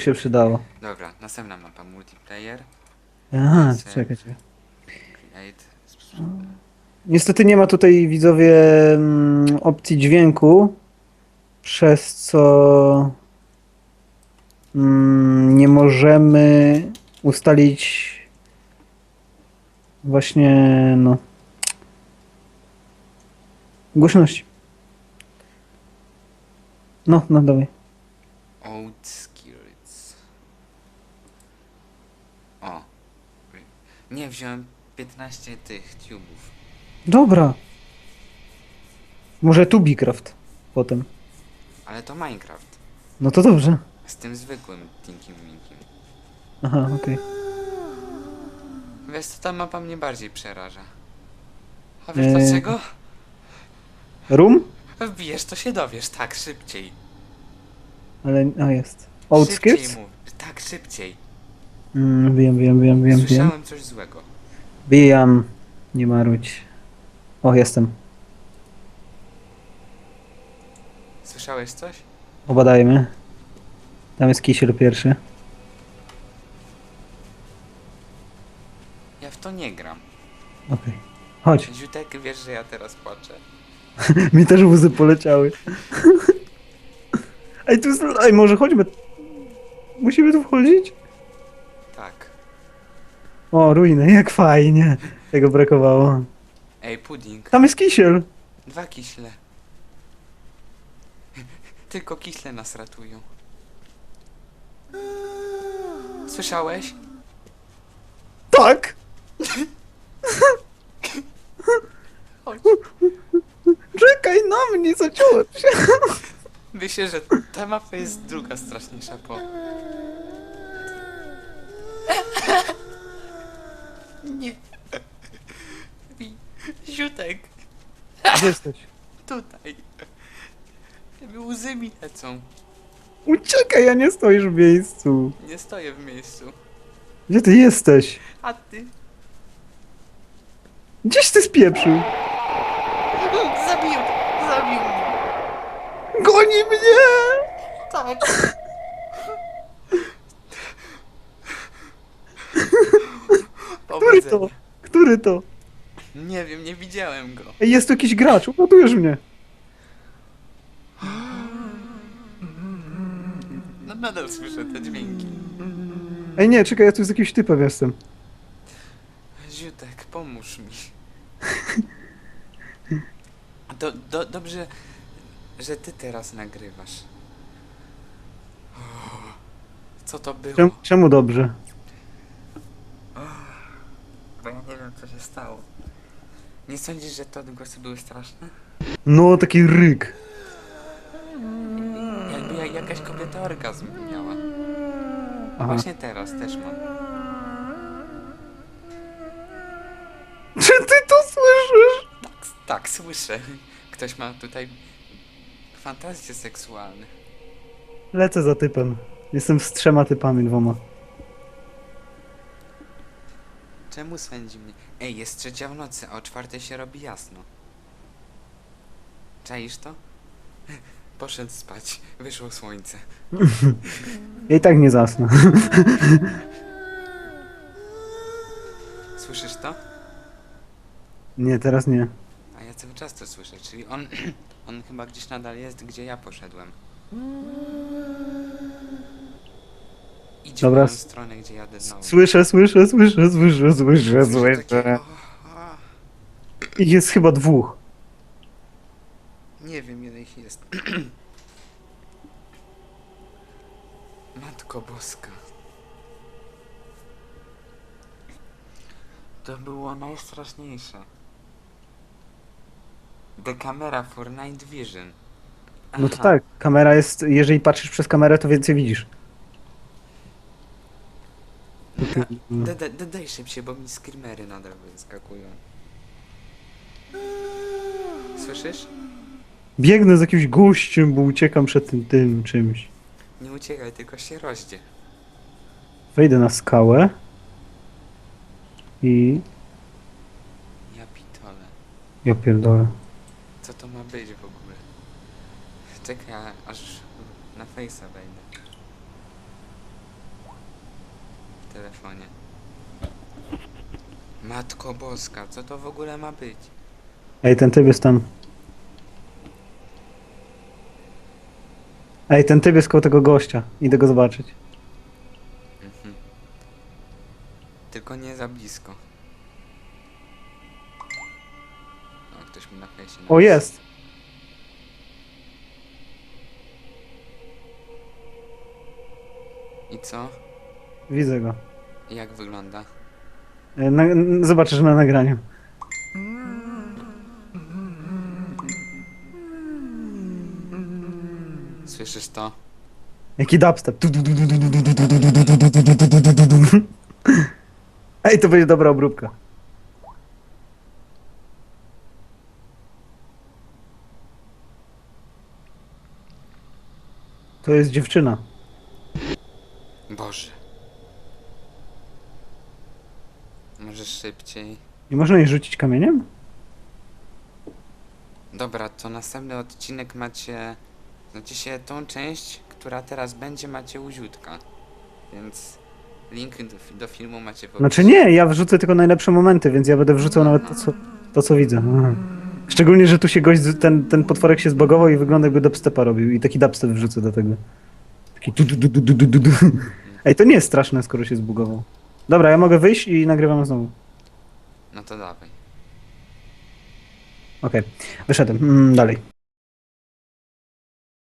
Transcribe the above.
się przydało. Dobra, następna mapa multiplayer. Aha, Chcę- czekaj, czekaj. Create. Niestety nie ma tutaj widzowie mm, opcji dźwięku, przez co mm, nie możemy ustalić właśnie no głośności. No, no dawaj. Old skills. O. Nie, wziąłem 15 tych tubów. Dobra. Może tu Bicraft potem. Ale to Minecraft. No to dobrze. Z tym zwykłym Tinkim Minkiem. Aha, okej. Wiesz co, ta mapa mnie bardziej przeraża. A wiesz Eee. dlaczego? Room? Wbijesz, to się dowiesz, tak, szybciej. Ale, a jest. Old szybciej Skills? mów. Tak, szybciej. Mm, wiem, wiem, wiem, wiem, wiem. Słyszałem coś złego. Bijam. Nie marudź. O, jestem. Słyszałeś coś? Obadajmy. Tam jest kisiel pierwszy. Ja w to nie gram. Okej. Chodź. Ziutek, wiesz, że ja teraz płaczę. Mi też łzy poleciały. Ej, tu jest... Ej, może chodźmy. Musimy tu wchodzić? Tak. O, ruiny, jak fajnie. Tego brakowało. Ej, pudding. Tam jest kisiel. Dwa kiśle. Tylko kiśle nas ratują. Słyszałeś? Tak! Chodź. Czekaj na mnie, zaciąłem się. Myślę, że ta mapa jest druga straszniejsza po... Nie. Wi- Ziutek, Gdzie jesteś? tutaj. Łzy mi lecą. Uciekaj, ja nie stoisz w miejscu. Nie stoję w miejscu. Gdzie ty jesteś? A ty? Gdzieś ty spieprzył? Zabił! Zabił mnie! Goni mnie! Tak! Który to? Który to? Nie wiem, nie widziałem go. Ej, jest tu jakiś gracz, uratujesz mnie. No nadal słyszę te dźwięki. Ej, nie, czekaj, ja tu z jakimś typem jestem. Ziutek, pomóż mi. Do, do, dobrze, że ty teraz nagrywasz. O, co to było? Czemu, czemu dobrze? Bo ja nie wiem, co się stało. Nie sądzisz, że te odgłosy były straszne? No, taki ryk. Jakby ja, jakaś kobieta orgazm miała. Aha. Właśnie teraz też mam. Czy ty to słyszysz? Tak, tak, słyszę. Ktoś ma tutaj fantazje seksualne. Lecę za typem. Jestem z trzema typami, dwoma. Czemu swędzi mnie? Ej, jest trzecia w nocy, a o czwartej się robi jasno. Czaisz to? Poszedł spać, wyszło słońce. Ja i tak nie zasnę. Słyszysz to? Nie, teraz nie. A ja cały czas to słyszę, czyli on, on chyba gdzieś nadal jest, gdzie ja poszedłem. Idź Dobra, w stronę, gdzie jadę znowu. Słyszę, słyszę, słyszę, słyszę, słyszę, Słyszę Ich jest chyba dwóch. Nie wiem ile ich jest. Matko Boska. To było najstraszniejsze. The camera for night vision. No to Aha. tak, kamera jest, jeżeli patrzysz przez kamerę, to więcej widzisz. Da, da, da, da, daj szybciej, bo mi screamery nadal wyskakują. Słyszysz? Biegnę z jakimś gościem, bo uciekam przed tym, tym czymś. Nie uciekaj, tylko się rozdzie. Wejdę na skałę. I... Ja pitole. Ja pierdolę. Co to ma być w ogóle? Czekaj, aż na face'a wejdę. Telefonie. Matko Boska, co to w ogóle ma być? Ej, ten typ jest tam. Ej, ten typ jest koło tego gościa. Idę go zobaczyć. Mhm. Tylko nie za blisko. O, ktoś mi na fejsie O, jest! I co? Widzę go. Jak wygląda? E, Na, n- zobaczysz na nagraniu. Słyszysz to? Jaki dubstep. Ej, to będzie dobra obróbka. To jest dziewczyna. Boże. Może szybciej? Nie można jej rzucić kamieniem? Dobra, to następny odcinek macie... Znaczy się tą część, która teraz będzie, macie u Ziutka. Więc link do, fi- do filmu macie w. Znaczy nie, ja wrzucę tylko najlepsze momenty, więc ja będę wrzucał nawet to, co, to, co widzę. Aha. Szczególnie, że tu się gość, z- ten, ten potworek się zbagował i wygląda jakby dubstepa robił i taki dubstep wrzucę do tego. Taki du, du, du, du, du, du, du. Ej, to nie jest straszne, skoro się zbugował. Dobra, ja mogę wyjść i nagrywam znowu. No to dawaj. Okej, wyszedłem. Mm, dalej.